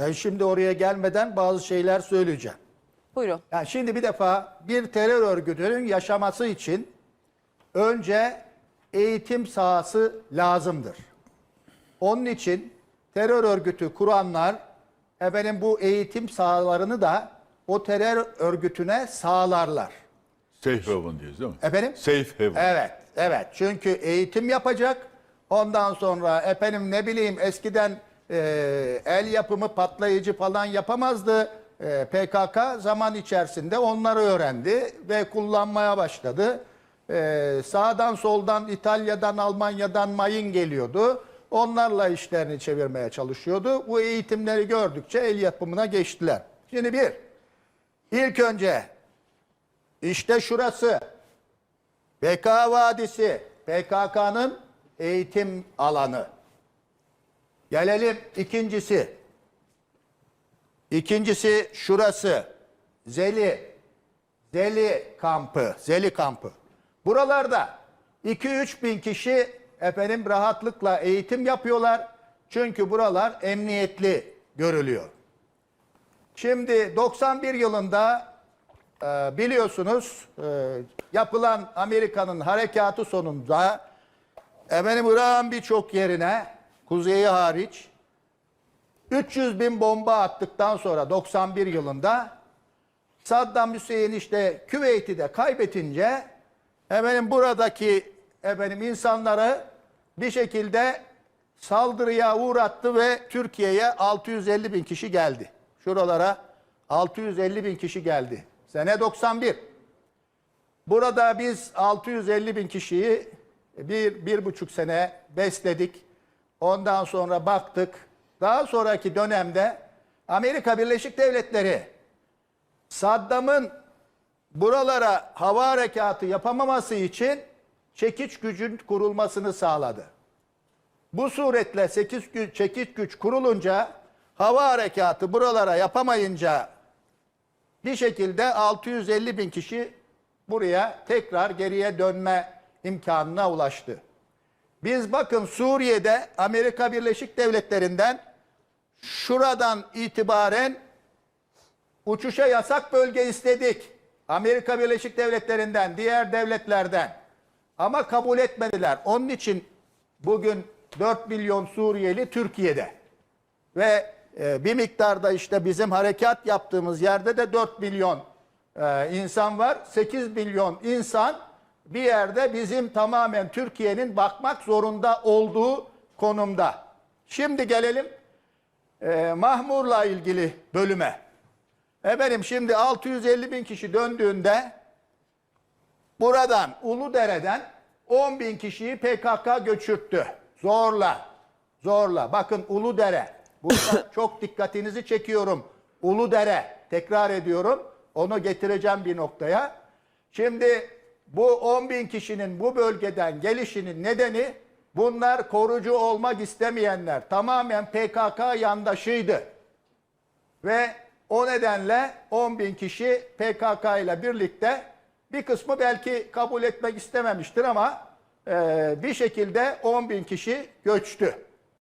Ben şimdi oraya gelmeden bazı şeyler söyleyeceğim. Buyurun. Yani şimdi bir defa bir terör örgütünün yaşaması için önce eğitim sahası lazımdır. Onun için terör örgütü kuranlar efendim bu eğitim sahalarını da o terör örgütüne sağlarlar. Safe haven diyoruz değil mi? Efendim? Safe haven. Evet, evet. Çünkü eğitim yapacak. Ondan sonra efendim ne bileyim eskiden e, el yapımı patlayıcı falan yapamazdı. E, PKK zaman içerisinde onları öğrendi ve kullanmaya başladı. E, sağdan soldan İtalya'dan Almanya'dan mayın geliyordu. Onlarla işlerini çevirmeye çalışıyordu. Bu eğitimleri gördükçe el yapımına geçtiler. Şimdi bir, ilk önce işte şurası Beka Vadisi PKK'nın eğitim alanı. Gelelim ikincisi. İkincisi şurası. Zeli. Zeli kampı. Zeli kampı. Buralarda 2-3 bin kişi efendim rahatlıkla eğitim yapıyorlar. Çünkü buralar emniyetli görülüyor. Şimdi 91 yılında e, biliyorsunuz e, yapılan Amerika'nın harekatı sonunda efendim Irak'ın birçok yerine kuzeyi hariç 300 bin bomba attıktan sonra 91 yılında Saddam Hüseyin işte Küveyt'i de kaybetince efendim buradaki efendim insanları bir şekilde saldırıya uğrattı ve Türkiye'ye 650 bin kişi geldi. Şuralara 650 bin kişi geldi. Sene 91. Burada biz 650 bin kişiyi bir, bir buçuk sene besledik. Ondan sonra baktık. Daha sonraki dönemde Amerika Birleşik Devletleri Saddam'ın buralara hava harekatı yapamaması için çekiç gücün kurulmasını sağladı. Bu suretle 8 güç, çekiç güç kurulunca hava harekatı buralara yapamayınca bir şekilde 650 bin kişi buraya tekrar geriye dönme imkanına ulaştı. Biz bakın Suriye'de Amerika Birleşik Devletleri'nden şuradan itibaren uçuşa yasak bölge istedik. Amerika Birleşik Devletleri'nden, diğer devletlerden. Ama kabul etmediler. Onun için bugün 4 milyon Suriyeli Türkiye'de. Ve e, bir miktarda işte bizim harekat yaptığımız yerde de 4 milyon e, insan var. 8 milyon insan bir yerde bizim tamamen Türkiye'nin bakmak zorunda olduğu konumda. Şimdi gelelim e, Mahmur'la ilgili bölüme. Efendim şimdi 650 bin kişi döndüğünde buradan Uludere'den 10 bin kişiyi PKK göçürttü. Zorla. Zorla. Bakın Uludere. Burada çok dikkatinizi çekiyorum. Uludere. Tekrar ediyorum. Onu getireceğim bir noktaya. Şimdi bu 10 bin kişinin bu bölgeden gelişinin nedeni bunlar korucu olmak istemeyenler. Tamamen PKK yandaşıydı. Ve o nedenle 10 bin kişi PKK ile birlikte bir kısmı belki kabul etmek istememiştir ama e, bir şekilde 10 bin kişi göçtü.